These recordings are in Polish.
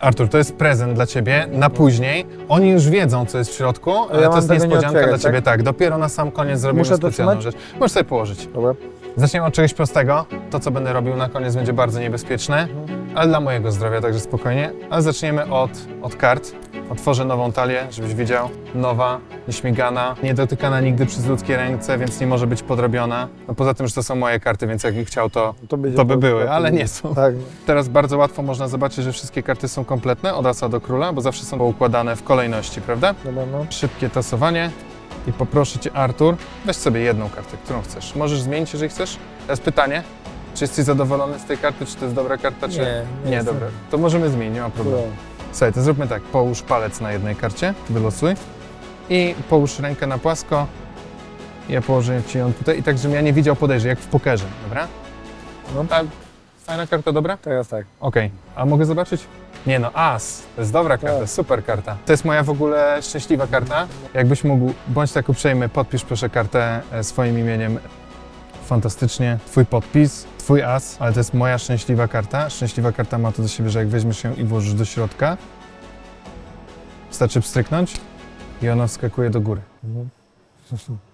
Artur, to jest prezent dla ciebie na później. Oni już wiedzą, co jest w środku, ale mam to jest tego nie niespodzianka dla ciebie. Tak? dopiero na sam koniec zrobimy Muszę to specjalną trzymać? rzecz. Możesz sobie położyć. Dobra. Zaczniemy od czegoś prostego. To, co będę robił na koniec, będzie bardzo niebezpieczne, ale dla mojego zdrowia, także spokojnie. Ale zaczniemy od, od kart. Otworzę nową talię, żebyś widział. Nowa, nieśmigana, niedotykana nigdy przez ludzkie ręce, więc nie może być podrobiona. No poza tym, że to są moje karty, więc jakbym chciał, to, To, będzie to by były, to ale nie są. Tak. Teraz bardzo łatwo można zobaczyć, że wszystkie karty są kompletne, od asa do króla, bo zawsze są poukładane w kolejności, prawda? Dobra, no. Szybkie tasowanie i poproszę Cię, Artur, weź sobie jedną kartę, którą chcesz. Możesz zmienić, jeżeli chcesz. Teraz pytanie, czy jesteś zadowolony z tej karty, czy to jest dobra karta, czy... Nie, nie nie dobra. To możemy zmienić, nie ma problemu. Dobra. Słuchaj, to zróbmy tak, połóż palec na jednej karcie, wylosuj i połóż rękę na płasko. Ja położę Ci ją tutaj i tak, żebym ja nie widział podejrzeń, jak w pokerze, dobra? No. A fajna karta, dobra? Teraz tak. Okej, a mogę zobaczyć? Nie no, as, to jest dobra karta, Tak. super karta. To jest moja w ogóle szczęśliwa karta. Jakbyś mógł, bądź tak uprzejmy, podpisz proszę kartę e, swoim imieniem. Fantastycznie, twój podpis, twój as, ale to jest moja szczęśliwa karta. Szczęśliwa karta ma to do siebie, że jak weźmiesz ją i włożysz do środka, wystarczy pstryknąć i ona wskakuje do góry. Mhm.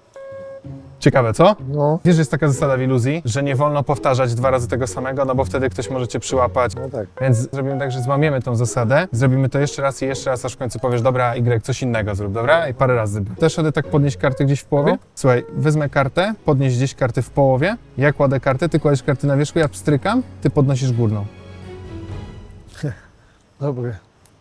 Ciekawe, co? No. Wiesz, że jest taka zasada w iluzji, że nie wolno powtarzać dwa razy tego samego, no bo wtedy ktoś może cię przyłapać. No tak. Więc zrobimy tak, że złamiemy tą zasadę, zrobimy to jeszcze raz i jeszcze raz, aż w końcu powiesz, dobra, Y, coś innego zrób, dobra? I parę razy. Też radę tak podnieść kartę gdzieś w połowie? No. Słuchaj, wezmę kartę, podnieś gdzieś karty w połowie, ja kładę kartę, ty kładziesz karty na wierzchu, ja pstrykam, ty podnosisz górną. Dobre.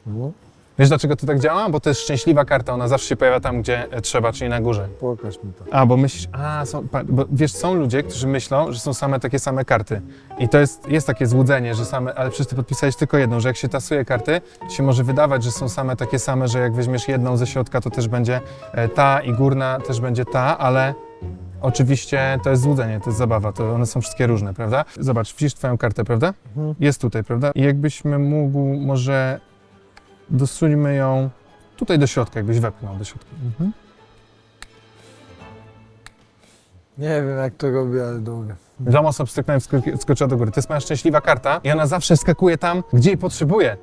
No. Wiesz, dlaczego to tak działa? Bo to jest szczęśliwa karta, ona zawsze się pojawia tam, gdzie e, trzeba, czyli na górze. Pokaż mi to. A, bo myślisz, a, są, pa- bo wiesz, są ludzie, którzy myślą, że są same takie same karty. I to jest, jest takie złudzenie, że same, ale przecież ty podpisałeś tylko jedną, że jak się tasuje karty, to się może wydawać, że są same takie same, że jak weźmiesz jedną ze środka, to też będzie e, ta i górna też będzie ta, ale oczywiście to jest złudzenie, to jest zabawa, to one są wszystkie różne, prawda? Zobacz, widzisz twoją kartę, prawda? Mhm. Jest tutaj, prawda? I jakbyśmy mógł, może dosuńmy ją tutaj do środka, jakbyś wepchnął do środka. Mhm. Nie wiem jak to robię, ale dobre. Za mocno pstryknąłem, wsko- skoczyła do góry. To jest moja szczęśliwa karta i ona zawsze skakuje tam, gdzie jej potrzebuje.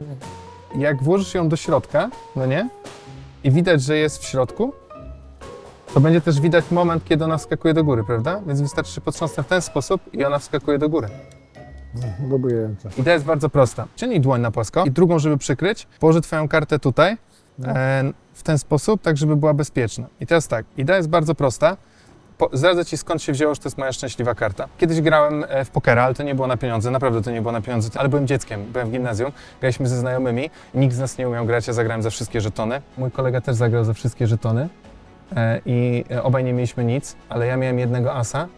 Jak włożysz ją do środka, no nie? I widać, że jest w środku, to będzie też widać moment, kiedy ona wskakuje do góry, prawda? Więc wystarczy, że potrząsnę w ten sposób i ona wskakuje do góry. Ręce. Idea jest bardzo prosta. Ciągnij dłoń na płasko i drugą, żeby przykryć, położę twoją kartę tutaj, No. e, w ten sposób, tak żeby była bezpieczna. I teraz tak, idea jest bardzo prosta. Po, zdradzę Ci skąd się wzięło, że to jest moja szczęśliwa karta. Kiedyś grałem e, w pokera, ale to nie było na pieniądze, naprawdę to nie było na pieniądze, ale byłem dzieckiem, byłem w gimnazjum, graliśmy ze znajomymi, nikt z nas nie umiał grać, ja zagrałem za wszystkie żetony. Mój kolega też zagrał za wszystkie żetony e, i e, obaj nie mieliśmy nic, ale ja miałem jednego asa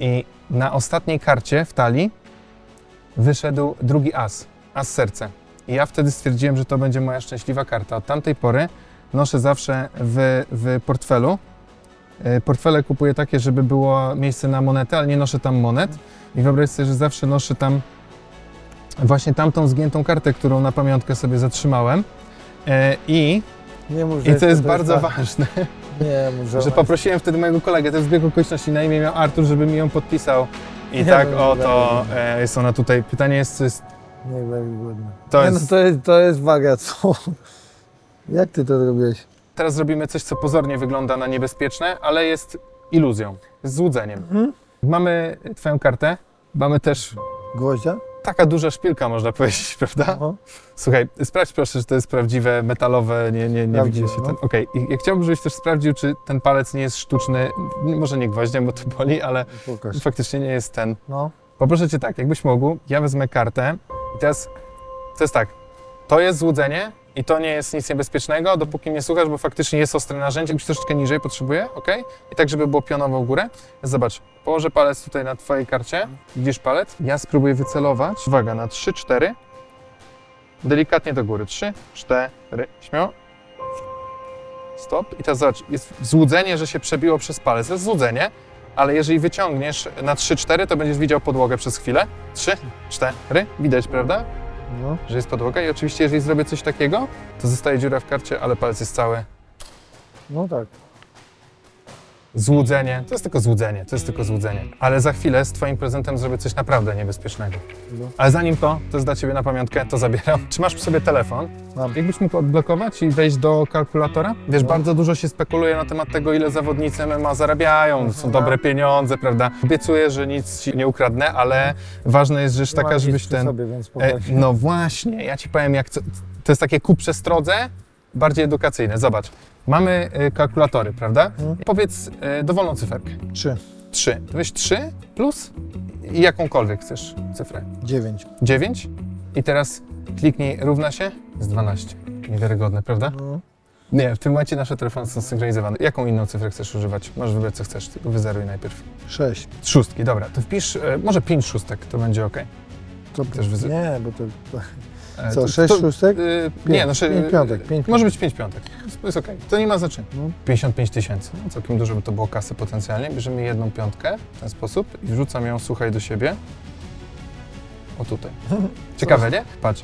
i na ostatniej karcie w talii wyszedł drugi as, as serce. I ja wtedy stwierdziłem, że to będzie moja szczęśliwa karta. Od tamtej pory noszę zawsze w, w portfelu. E, Portfele kupuję takie, żeby było miejsce na monety, ale nie noszę tam monet. I wyobraź sobie, że zawsze noszę tam właśnie tamtą zgiętą kartę, którą na pamiątkę sobie zatrzymałem. E, I, mów, i jestem jest bardzo tak. ważne, Nie mów, że... że poprosiłem wtedy mojego kolegę, to jest zbieg okoliczności, na imię miał Artur, żeby mi ją podpisał. I tak oto e, jest ona tutaj. Pytanie jest, czy jest to nie, jest... no to jest, to jest waga, co? Jak ty to zrobiłeś? Teraz zrobimy coś, co pozornie wygląda na niebezpieczne, ale jest iluzją, jest złudzeniem. Mhm. Mamy twoją kartę, mamy też Gwoździa? Taka duża szpilka, można powiedzieć, prawda? Słuchaj, sprawdź proszę, że to jest prawdziwe, metalowe, nie, nie, nie widzi się no. ten... Okej, i ja chciałbym, żebyś też sprawdził, czy ten palec nie jest sztuczny, może nie gwoździem, bo to boli, ale Pokaż. faktycznie nie jest ten. No. Poproszę cię tak, jakbyś mógł, ja wezmę kartę i teraz to jest tak, to jest złudzenie i to nie jest nic niebezpiecznego, dopóki mnie słuchasz, bo faktycznie jest ostre narzędzie, jakbyś troszeczkę niżej potrzebuję, ok? I tak, żeby było pionowo w górę. Zobacz, położę palec tutaj na twojej karcie, widzisz palec? Ja spróbuję wycelować, uwaga, na 3-4, delikatnie do góry, 3, 4, śmiało. Stop. I teraz zobacz, jest złudzenie, że się przebiło przez palec, to jest złudzenie, ale jeżeli wyciągniesz na 3-4, to będziesz widział podłogę przez chwilę. 3, 4, widać, prawda? No. Że jest podłoga i oczywiście jeżeli zrobię coś takiego, to zostaje dziura w karcie, ale palec jest cały. No tak. Złudzenie. To jest tylko złudzenie, to jest tylko złudzenie. Ale za chwilę z twoim prezentem zrobię coś naprawdę niebezpiecznego. No. Ale zanim to, to jest dla ciebie na pamiątkę, to zabieram. Czy masz przy sobie telefon? Mam. Jakbyś mógł odblokować i wejść do kalkulatora? Wiesz, No. bardzo dużo się spekuluje na temat tego, ile zawodnicy MMA zarabiają. Są dobre pieniądze, prawda? Obiecuję, że nic ci nie ukradnę, ale ważne jest rzecz taka, żebyś ten... Sobie, więc E, no właśnie, ja ci powiem, jak co, to jest takie ku przestrodze, bardziej edukacyjne. Zobacz, mamy y, kalkulatory, prawda? Mhm. Powiedz y, dowolną cyferkę. Trzy, 3. Weź 3 plus i jakąkolwiek chcesz cyfrę. dziewięć. 9 i teraz kliknij równa się z 12. Niewiarygodne, prawda? No. Nie, w tym momencie nasze telefony są synchronizowane. Jaką inną cyfrę chcesz używać? Możesz wybrać co chcesz, tylko wyzeruj najpierw. Sześć. Szóstki, dobra, to wpisz, e, może 5 szóstek, to będzie ok. To, Też wyzy- Nie, bo to... E, Co, to- sześć to- szóstek? y, nie, no sze- pięć piątek, pięć Może być 5 piątek. To jest ok. To nie ma znaczenia. No. 55 tysięcy. No, całkiem dużo by to było kasy potencjalnie. Bierzemy jedną piątkę w ten sposób i wrzucam ją, słuchaj, do siebie. O tutaj. Ciekawe, nie? Patrz.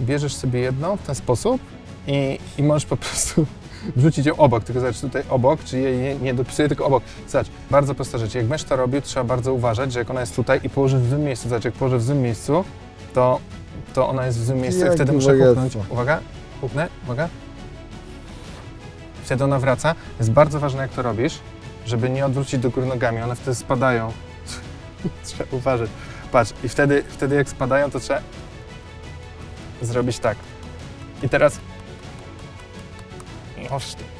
Bierzesz sobie jedną w ten sposób i, i możesz po prostu wrzucić ją obok. Tylko zobacz tutaj obok, czyli jej nie, nie dopisuję, tylko obok. Zobacz, bardzo prosta rzecz. Jak będziesz to robił, trzeba bardzo uważać, że jak ona jest tutaj i położysz w złym miejscu, zobacz, jak położę w złym miejscu, to, to ona jest w złym miejscu i wtedy muszę wariactwo. huknąć. Uwaga, huknę, uwaga. Wtedy ona wraca. Jest bardzo ważne, jak to robisz, żeby nie odwrócić do góry nogami. One wtedy spadają. trzeba uważać. Patrz, i wtedy, wtedy jak spadają, to trzeba zrobić tak. I teraz...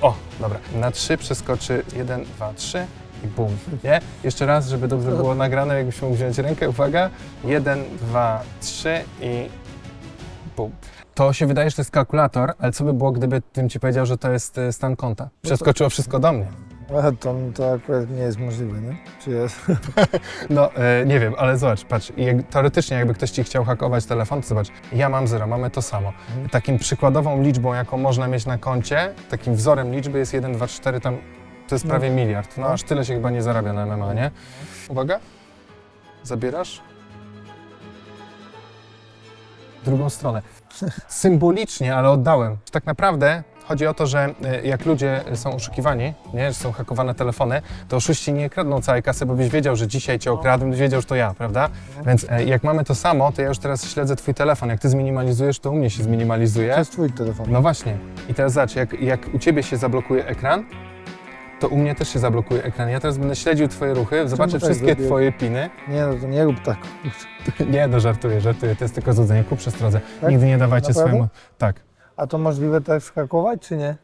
O, dobra. Na trzy przeskoczy jeden, dwa, trzy i bum. Nie? Jeszcze raz, żeby dobrze było nagrane, jakbyś mógł wziąć rękę. Uwaga. Jeden, dwa, trzy i To się wydaje, że to jest kalkulator, ale co by było, gdyby tym ci powiedział, że to jest e, stan konta? Przeskoczyło wszystko do mnie. A to, to akurat nie jest możliwe, nie? Czy jest? No, e, nie wiem, ale zobacz, patrz, jak, teoretycznie jakby ktoś ci chciał hakować telefon, to zobacz, ja mam zero, mamy to samo. Mhm. Takim przykładową liczbą, jaką można mieć na koncie, takim wzorem liczby jest 1, 2, 4, tam to jest No. prawie miliard. No No. aż tyle się chyba nie zarabia na MMA, nie? Uwaga, zabierasz. Drugą stronę. Symbolicznie, ale oddałem. Tak naprawdę chodzi o to, że e, jak ludzie są oszukiwani, nie, że są hakowane telefony, to oszuści nie kradną całej kasy, bo byś wiedział, że dzisiaj cię okradłem, byś wiedział, że to ja, prawda? Więc e, jak mamy to samo, to ja już teraz śledzę twój telefon. Jak ty zminimalizujesz, to u mnie się zminimalizuje. To jest twój telefon. No właśnie. I teraz zobacz, jak, jak u ciebie się zablokuje ekran, to u mnie też się zablokuje ekran. Ja teraz będę śledził twoje ruchy, zobaczę tak wszystkie twoje piny. Nie, no to nie rób tak. Nie, no żartuję, żartuję. To jest tylko złudzenie. Ku przestrodze. Tak? Nigdy nie dawajcie Naprawdę? swojemu... Tak. A to możliwe tak skakować, czy nie?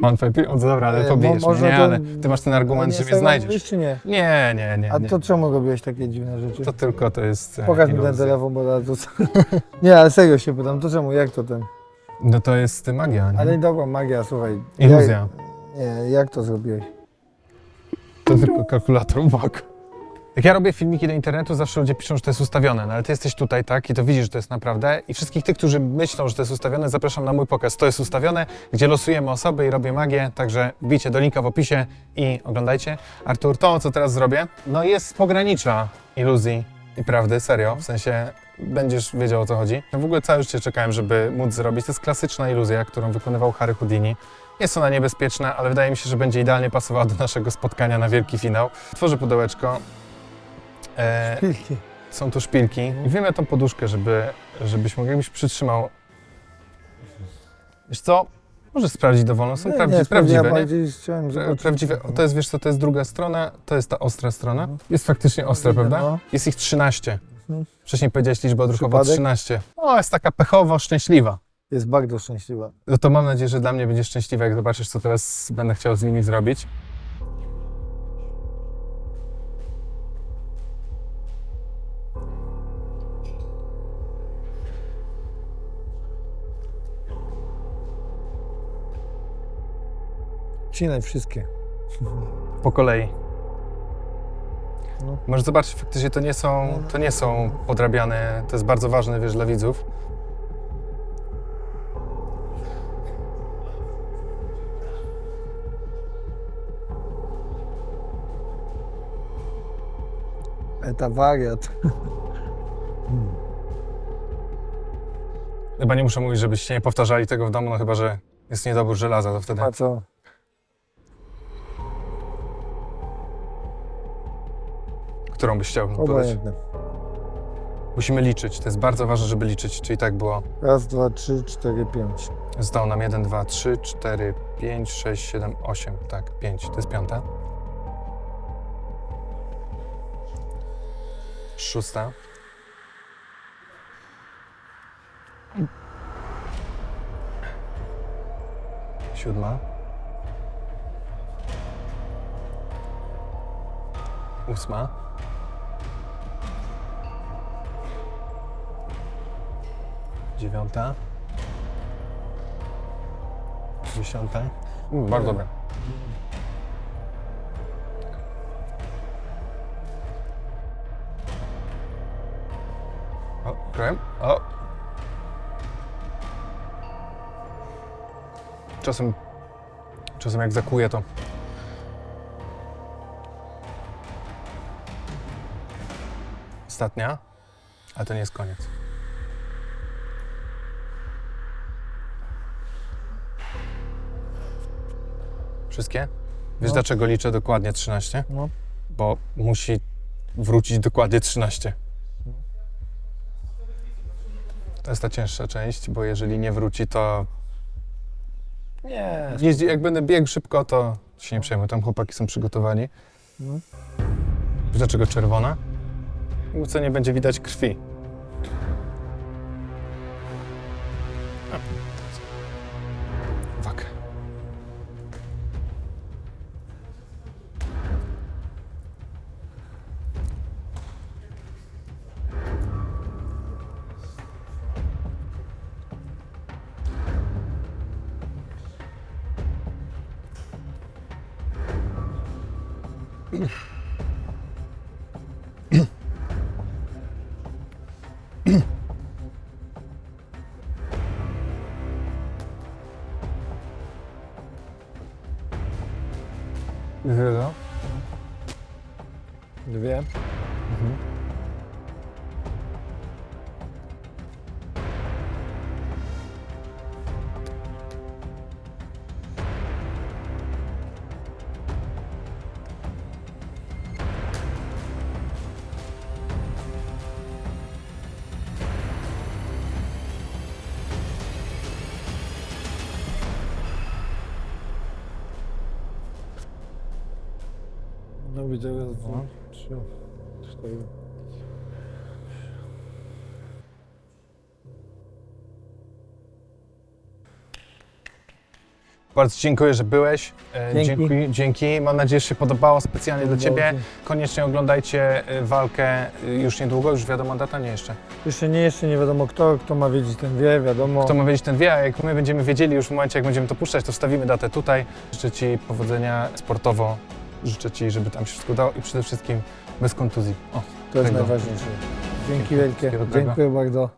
Mam twoje pieniądze, dobra, ale pobijesz mnie, nie, to- ale ty masz ten argument, Ale że nie mnie znajdziesz. czy nie? Nie, nie, nie. A nie. to czemu robiłeś takie dziwne rzeczy? To tylko to jest e, Pokaż mi ten iluzja. telefon, bo to... Nie, ale serio się pytam, to czemu, jak to ten? No to jest magia, nie? Ale dobra, magia, słuchaj. Iluzja. Jak, nie, jak to zrobiłeś? To tylko kalkulator bok. Jak ja robię filmiki do internetu, zawsze ludzie piszą, że to jest ustawione, no ale ty jesteś tutaj, tak, i to widzisz, że to jest naprawdę. I wszystkich tych, którzy myślą, że to jest ustawione, zapraszam na mój pokaz. To jest ustawione, gdzie losujemy osoby i robię magię, także wbijcie do linka w opisie i oglądajcie. Artur, to, co teraz zrobię, no jest pogranicza iluzji i prawdy, serio, w sensie będziesz wiedział, o co chodzi. No w ogóle całe życie czekałem, żeby móc zrobić. To jest klasyczna iluzja, którą wykonywał Harry Houdini. Jest ona niebezpieczna, ale wydaje mi się, że będzie idealnie pasowała do naszego spotkania na wielki finał. Tworzę pudełeczko. E, Pilki. są tu szpilki. I wyjmę tą poduszkę, żeby, żebyś mógł, jakbyś przytrzymał. Wiesz co? Możesz sprawdzić dowolną. Są Nie, prawdzi- nie, prawdziwe, ja nie? bardziej chciałem Pra- zobaczyć. Prawdziwe. O, to jest, wiesz co, to jest druga strona, to jest ta ostra strona. Mhm. Jest faktycznie ostra, prawda? no. Jest ich 13. Mhm. Wcześniej powiedziałeś liczbę odruchową Przypadek? 13. O, jest taka pechowo szczęśliwa. Jest bardzo szczęśliwa. No to mam nadzieję, że dla mnie będzie szczęśliwa, jak zobaczysz, co teraz będę chciał z nimi zrobić. Cinaj wszystkie. Po kolei. No. Możesz zobaczyć, faktycznie to nie są, to nie są podrabiane, to jest bardzo ważne, wiesz, dla widzów. Eta wariat. Hmm. Chyba nie muszę mówić, żebyście nie powtarzali tego w domu, no chyba, że jest niedobór żelaza, to wtedy... A co? Którą byś chciał podać? Obojętne. Musimy liczyć, to jest bardzo ważne, żeby liczyć, czyli tak było. Raz, dwa, trzy, cztery, pięć. Zdał nam 1, 2, 3, 4, 5, 6, 7, 8, tak, pięć. to jest piąta. Szósta. Siódma. Ósma. Dziewiąta. Dziesiąta. Bardzo dobre. Czasem, czasem jak zakuję to. Ostatnia, ale to nie jest koniec. Wszystkie? Wiesz No. dlaczego liczę dokładnie 13? No. Bo musi wrócić dokładnie 13. To jest ta cięższa część, bo jeżeli nie wróci, to Nie. jeździ, jak będę biegł szybko, to się nie przejmuj. Tam chłopaki są przygotowani. No. Dlaczego czerwona? Bo co nie będzie widać krwi. Zero. Dwie. No widzę raz, dwa, trzy, cztery. Bardzo dziękuję, że byłeś. E, Dzięki. Dziękuję, dzięki. Mam nadzieję, że się podobało specjalnie dla Ciebie. Dzięki. Koniecznie oglądajcie e, walkę e, już niedługo, już wiadomo data, nie jeszcze. Jeszcze nie, jeszcze nie wiadomo kto, kto ma wiedzieć ten wie, wiadomo. Kto ma wiedzieć, ten wie, a jak my będziemy wiedzieli już w momencie, jak będziemy to puszczać, to wstawimy datę tutaj. Życzę Ci powodzenia sportowo. Życzę Ci, żeby tam się wszystko udało i przede wszystkim bez kontuzji. O, to jest tego. najważniejsze. Dzięki Dzięki. wielkie. Wszystkiego dobrego. Dziękuję bardzo.